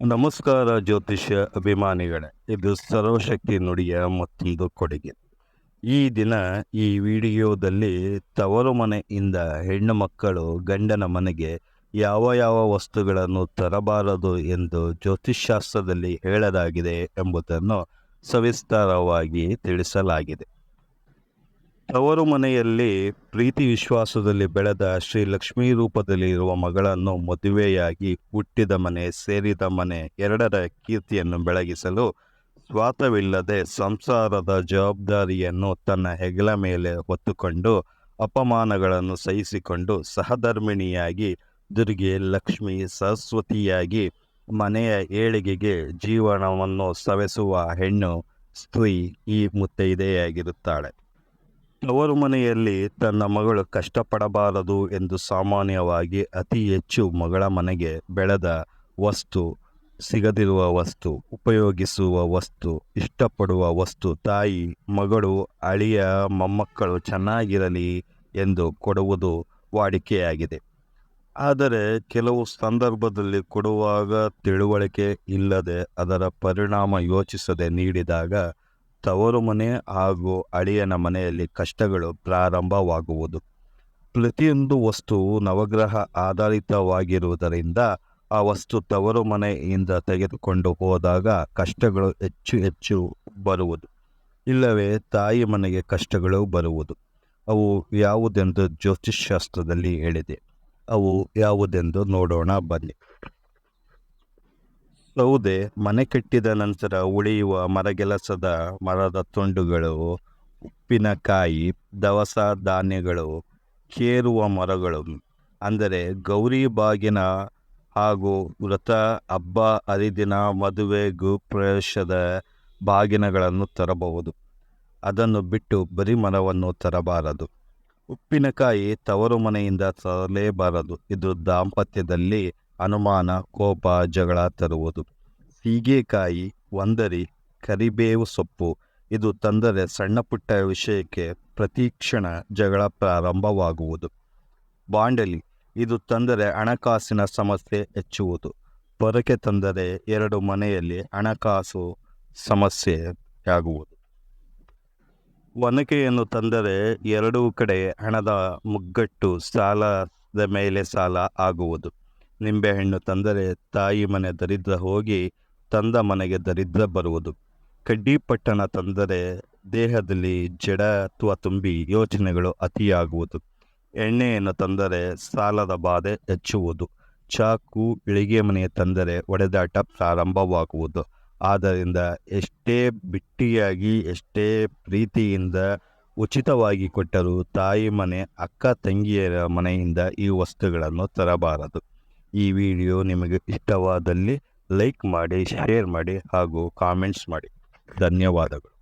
ನಮಸ್ಕಾರ ಜ್ಯೋತಿಷ್ಯ ಅಭಿಮಾನಿಗಳೇ, ಇದು ಸರ್ವಶಕ್ತಿ ನುಡಿಯ ಮತ್ತೊಂದು ಕೊಡುಗೆ. ಈ ದಿನ ಈ ವಿಡಿಯೋದಲ್ಲಿ ತವರು ಮನೆಯಿಂದ ಹೆಣ್ಣು ಮಕ್ಕಳು ಗಂಡನ ಮನೆಗೆ ಯಾವ ಯಾವ ವಸ್ತುಗಳನ್ನು ತರಬಾರದು ಎಂದು ಜ್ಯೋತಿಷ್ಶಾಸ್ತ್ರದಲ್ಲಿ ಹೇಳಲಾಗಿದೆ ಎಂಬುದನ್ನು ಸವಿಸ್ತಾರವಾಗಿ ತಿಳಿಸಲಾಗಿದೆ. ತವರು ಮನೆಯಲ್ಲಿ ಪ್ರೀತಿ ವಿಶ್ವಾಸದಲ್ಲಿ ಬೆಳೆದ ಶ್ರೀ ಲಕ್ಷ್ಮೀ ರೂಪದಲ್ಲಿ ಇರುವ ಮಗಳನ್ನು ಮದುವೆಯಾಗಿ ಹುಟ್ಟಿದ ಮನೆ, ಸೇರಿದ ಮನೆ, ಎರಡರ ಕೀರ್ತಿಯನ್ನು ಬೆಳಗಿಸಲು ಸ್ವಾತವಿಲ್ಲದೆ ಸಂಸಾರದ ಜವಾಬ್ದಾರಿಯನ್ನು ತನ್ನ ಹೆಗಲ ಮೇಲೆ ಹೊತ್ತುಕೊಂಡು ಅಪಮಾನಗಳನ್ನು ಸಹಿಸಿಕೊಂಡು ಸಹಧರ್ಮಿಣಿಯಾಗಿ ದುರ್ಗೆ ಲಕ್ಷ್ಮಿ ಸರಸ್ವತಿಯಾಗಿ ಮನೆಯ ಏಳಿಗೆಗೆ ಜೀವನವನ್ನು ಸವೆಸುವ ಹೆಣ್ಣು, ಸ್ತ್ರೀ ಈ ಮುತ್ತೈದೆಯಾಗಿರುತ್ತಾಳೆ. ತವರು ಮನೆಯಲ್ಲಿ ತನ್ನ ಮಗಳು ಕಷ್ಟಪಡಬಾರದು ಎಂದು ಸಾಮಾನ್ಯವಾಗಿ ಅತಿ ಹೆಚ್ಚು ಮಗಳ ಮನೆಗೆ ಬೆಳೆದ ವಸ್ತು, ಸಿಗದಿರುವ ವಸ್ತು, ಉಪಯೋಗಿಸುವ ವಸ್ತು, ಇಷ್ಟಪಡುವ ವಸ್ತು, ತಾಯಿ, ಮಗಳು, ಅಳಿಯ ಮೊಮ್ಮಕ್ಕಳು ಚೆನ್ನಾಗಿರಲಿ ಎಂದು ಕೊಡುವುದು ವಾಡಿಕೆಯಾಗಿದೆ. ಆದರೆ ಕೆಲವು ಸಂದರ್ಭದಲ್ಲಿ ಕೊಡುವಾಗ ತಿಳುವಳಿಕೆ ಇಲ್ಲದೆ ಅದರ ಪರಿಣಾಮ ಯೋಚಿಸದೆ ನೀಡಿದಾಗ ತವರು ಮನೆ ಹಾಗೂ ಅಳಿಯನ ಮನೆಯಲ್ಲಿ ಕಷ್ಟಗಳು ಪ್ರಾರಂಭವಾಗುವುದು. ಪ್ರತಿಯೊಂದು ವಸ್ತುವು ನವಗ್ರಹ ಆಧಾರಿತವಾಗಿರುವುದರಿಂದ ಆ ವಸ್ತು ತವರು ಮನೆಯಿಂದ ತೆಗೆದುಕೊಂಡು ಹೋದಾಗ ಕಷ್ಟಗಳು ಹೆಚ್ಚು ಹೆಚ್ಚು ಬರುವುದು. ಇಲ್ಲವೇ ತಾಯಿ ಮನೆಗೆ ಕಷ್ಟಗಳು ಬರುವುದು. ಅವು ಯಾವುದೆಂದು ಜ್ಯೋತಿಷ್ಶಾಸ್ತ್ರದಲ್ಲಿ ಹೇಳಿದೆ. ಅವು ಯಾವುದೆಂದು ನೋಡೋಣ ಬನ್ನಿ. ಸೌದೆ ಮನೆ ಕಟ್ಟಿದ ನಂತರ ಉಳಿಯುವ ಮರಗೆಲಸದ ಮರದ ತುಂಡುಗಳು, ಉಪ್ಪಿನಕಾಯಿ, ದವಸ ಧಾನ್ಯಗಳು, ಕೇರುವ ಮರಗಳು. ಅಂದರೆ ಗೌರಿ ಬಾಗಿನ ಹಾಗೂ ವ್ರತ, ಹಬ್ಬ, ಹರಿದಿನ, ಮದುವೆ ಗೃಹಪ್ರವೇಶದ ಬಾಗಿನಗಳನ್ನು ತರಬಹುದು. ಅದನ್ನು ಬಿಟ್ಟು ಬರೀ ಮರವನ್ನು ತರಬಾರದು. ಉಪ್ಪಿನಕಾಯಿ ತವರು ಮನೆಯಿಂದ ತರಲೇಬಾರದು. ಇದು ದಾಂಪತ್ಯದಲ್ಲಿ ಅನುಮಾನ, ಕೋಪ, ಜಗಳ ತರುವುದು. ಸೀಗೆಕಾಯಿ ಒಂದರಿ ಕರಿಬೇವು ಸೊಪ್ಪು. ಇದು ತಂದರೆ ಸಣ್ಣ ಪುಟ್ಟ ವಿಷಯಕ್ಕೆ ಪ್ರತಿಕ್ಷಣ ಜಗಳ ಪ್ರಾರಂಭವಾಗುವುದು. ಬಾಂಡಲಿ. ಇದು ತಂದರೆ ಹಣಕಾಸಿನ ಸಮಸ್ಯೆ ಹೆಚ್ಚುವುದು. ಪೊರಕೆ ತಂದರೆ ಎರಡು ಮನೆಯಲ್ಲಿ ಹಣಕಾಸು ಸಮಸ್ಯೆಯಾಗುವುದು. ಒನಕೆಯನ್ನು ತಂದರೆ ಎರಡೂ ಕಡೆ ಹಣದ ಮುಗ್ಗಟ್ಟು ಸಾಲದ ಮೇಲೆ ಸಾಲ ಆಗುವುದು. ನಿಂಬೆಹಣ್ಣು ತಂದರೆ ತಾಯಿ ಮನೆ ದರಿದ್ರ ಹೋಗಿ ತಂದ ಮನೆಗೆ ದರಿದ್ರ ಬರುವುದು. ಕಡ್ಡಿಪಟ್ಟಣ ತಂದರೆ ದೇಹದಲ್ಲಿ ಜಡ ಅಥವಾ ತುಂಬಿ ಯೋಚನೆಗಳು ಅತಿಯಾಗುವುದು. ಎಣ್ಣೆಯನ್ನು ತಂದರೆ ಸಾಲದ ಬಾಧೆ ಹೆಚ್ಚುವುದು. ಚಾಕು ಇಳಿಗೆ ಮನೆಯ ತಂದರೆ ಒಡೆದಾಟ ಪ್ರಾರಂಭವಾಗುವುದು. ಆದ್ದರಿಂದ ಎಷ್ಟೇ ಬಿಟ್ಟಿಯಾಗಿ, ಎಷ್ಟೇ ಪ್ರೀತಿಯಿಂದ ಉಚಿತವಾಗಿ ಕೊಟ್ಟರೂ ತಾಯಿ ಮನೆ, ಅಕ್ಕ ತಂಗಿಯರ ಮನೆಯಿಂದ ಈ ವಸ್ತುಗಳನ್ನು ತರಬಾರದು. ಈ ವಿಡಿಯೋ ನಿಮಗೆ ಇಷ್ಟವಾದಲ್ಲಿ ಲೈಕ್ ಮಾಡಿ ಶೇರ್ ಮಾಡಿ ಹಾಗೂ ಕಾಮೆಂಟ್ಸ್ ಮಾಡಿ. ಧನ್ಯವಾದಗಳು.